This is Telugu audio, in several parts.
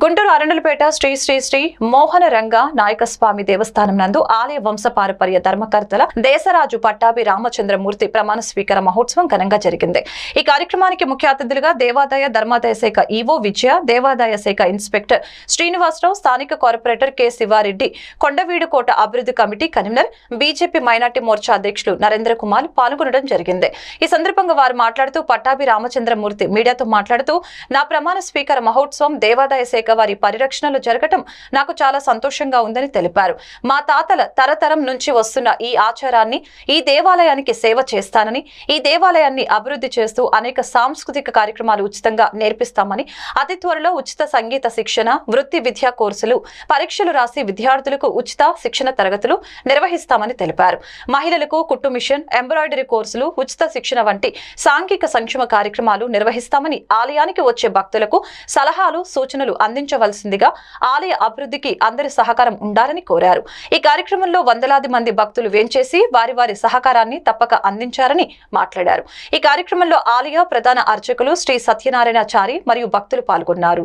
గుంటూరు అరండలపేట శ్రీ శ్రీ శ్రీ మోహన రంగ నాయకస్వామి దేవస్థానం నందు ఆలయ వంశ పారపర్య ధర్మకర్తల దేశరాజు పట్టాభి రామచంద్రమూర్తి ప్రమాణ స్వీకార మహోత్సవం ఘనంగా జరిగింది. ఈ కార్యక్రమానికి ముఖ్య అతిథులుగా దేవాదాయ ధర్మాదాయ శాఖ ఈవో విజయ దేవాదాయ శాఖ ఇన్స్పెక్టర్ శ్రీనివాసరావు స్థానిక కార్పొరేటర్ కె శివారెడ్డి కొండవీడుకోట అభివృద్ధి committee convener BJP minority Morcha అధ్యక్షులు నరేంద్ర కుమార్ పాల్గొనడం జరిగింది. ఈ సందర్భంగా వారు మాట్లాడుతూ పట్టాభి రామచంద్రమూర్తి మీడియాతో మాట్లాడుతూ నా ప్రమాణ స్వీకార మహోత్సవం దేవాదాయ శాఖ వారి పరిరక్షణలు జరగటం నాకు చాలా సంతోషంగా ఉందని తెలిపారు. మా తాతల తరతరం నుంచి వస్తున్న ఈ ఆచారాన్ని ఈ దేవాలయానికి సేవ చేస్తానని ఈ దేవాలయాన్ని అభివృద్ధి చేస్తూ అనేక సాంస్కృతిక కార్యక్రమాలు ఉచితంగా నేర్పిస్తామని అతి త్వరలో ఉచిత సంగీత శిక్షణ వృత్తి విద్యా కోర్సులు పరీక్షలు రాసి విద్యార్థులకు ఉచిత శిక్షణ తరగతులు నిర్వహిస్తామని తెలిపారు. మహిళలకు కుట్టు మిషన్ ఎంబ్రాయిడరీ కోర్సులు ఉచిత శిక్షణ వంటి సాంఘిక సంక్షేమ కార్యక్రమాలు నిర్వహిస్తామని ఆలయానికి వచ్చే భక్తులకు సలహాలు సూచనలు అందించవలసిందిగా ఆలయ అభివృద్ధికి అందరి సహకారం ఉండాలని కోరారు. ఈ కార్యక్రమంలో వందలాది మంది భక్తులు వేంచేసి వారి వారి సహకారాన్ని తప్పక అందించారని మాట్లాడారు. ఈ కార్యక్రమంలో ఆలయ ప్రధాన అర్చకులు శ్రీ సత్యనారాయణచారి మరియు భక్తులు పాల్గొన్నారు.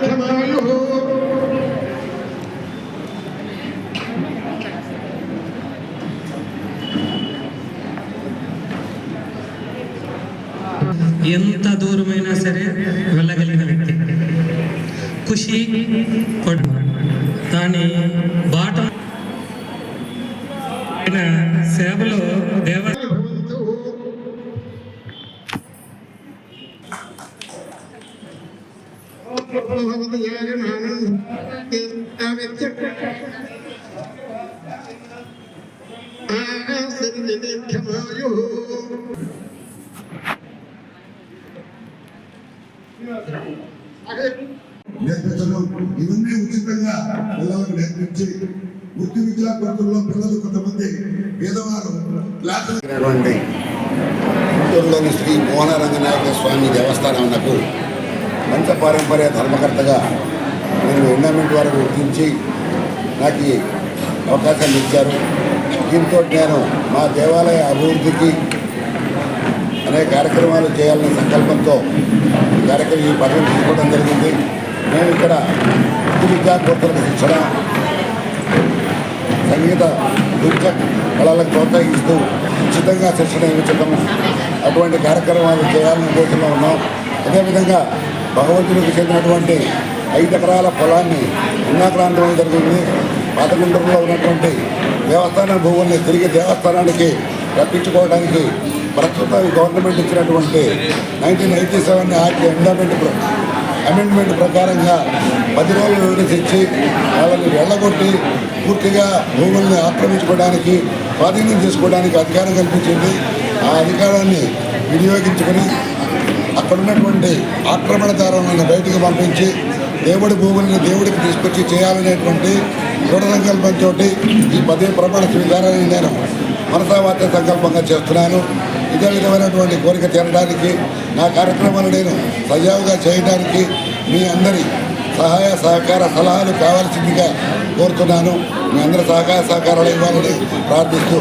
నిర్మాయు ఎంత దూరమైనా సరే వెళ్ళగలిగిన వ్యక్తి. ఖుషి పడు దాని బాట సేవలో దేవ నేర్పించడం ఇవన్నీ ఉచితంగా పిల్లలకు నేర్పించి వృత్తి విద్యా కొరతల్లో పిల్లలు కొంతమంది పేదవారు క్లాసులు గుంటూరులోని శ్రీ మోహన రంగనాథ స్వామి దేవస్థానం నాకు దేవస్థానమునకు పంచపారంపర్య ధర్మకర్తగా నేను ఎండమెంట్ వారు గుర్తించి నాకు అవకాశం ఇచ్చారు. దీంతో నేను మా దేవాలయ అభివృద్ధికి అనేక కార్యక్రమాలు చేయాలనే సంకల్పంతో ఈ కార్యక్రమం ఈ పదవి తీసుకోవడం జరిగింది. నేను ఇక్కడ వృత్తి విద్యా శిక్షణ సంగీత నృత్య కళలకు ప్రోత్సహిస్తూ ఉచితంగా శిక్షణ ఇవ్వడం అటువంటి కార్యక్రమాలు చేయాలని ఉద్దేశంలో ఉన్నాం. అదేవిధంగా భగవంతునికి చెందినటువంటి ఐదు ఎకరాల పొలాన్ని పుణ్యాక్రాంతం జరుగుతుంది పాతగుంటూరులో ఉన్నటువంటి దేవస్థాన భూముల్ని తిరిగి దేవస్థానానికి రప్పించుకోవడానికి ప్రస్తుత గవర్నమెంట్ ఇచ్చినటువంటి nineteen eighty seven act endowment amendment ప్రకారంగా పది రోజులు నోటీస్ ఇచ్చి వాళ్ళని వెళ్ళగొట్టి పూర్తిగా భూముల్ని ఆక్రమించుకోవడానికి స్వాధీనం చేసుకోవడానికి అధికారం కల్పించింది. ఆ అధికారాన్ని వినియోగించుకొని అక్కడ ఉన్నటువంటి ఆక్రమణదారులను బయటికి పంపించి దేవుడి భూములను దేవుడికి తీసుకొచ్చి చేయాలనేటువంటి దృఢ సంకల్పంతో ఈ పదే ప్రమాణ స్వీకారాన్ని నేను మనసావార్త సంకల్పంగా చేస్తున్నాను. ఇదే విధమైనటువంటి కోరిక తీరడానికి నా కార్యక్రమాలు నేను సజావుగా చేయడానికి మీ అందరి సహాయ సహకార సలహాలు కావాల్సిందిగా కోరుతున్నాను. మీ అందరి సహకార సహకారాలు ఇవ్వాలని ప్రార్థిస్తూ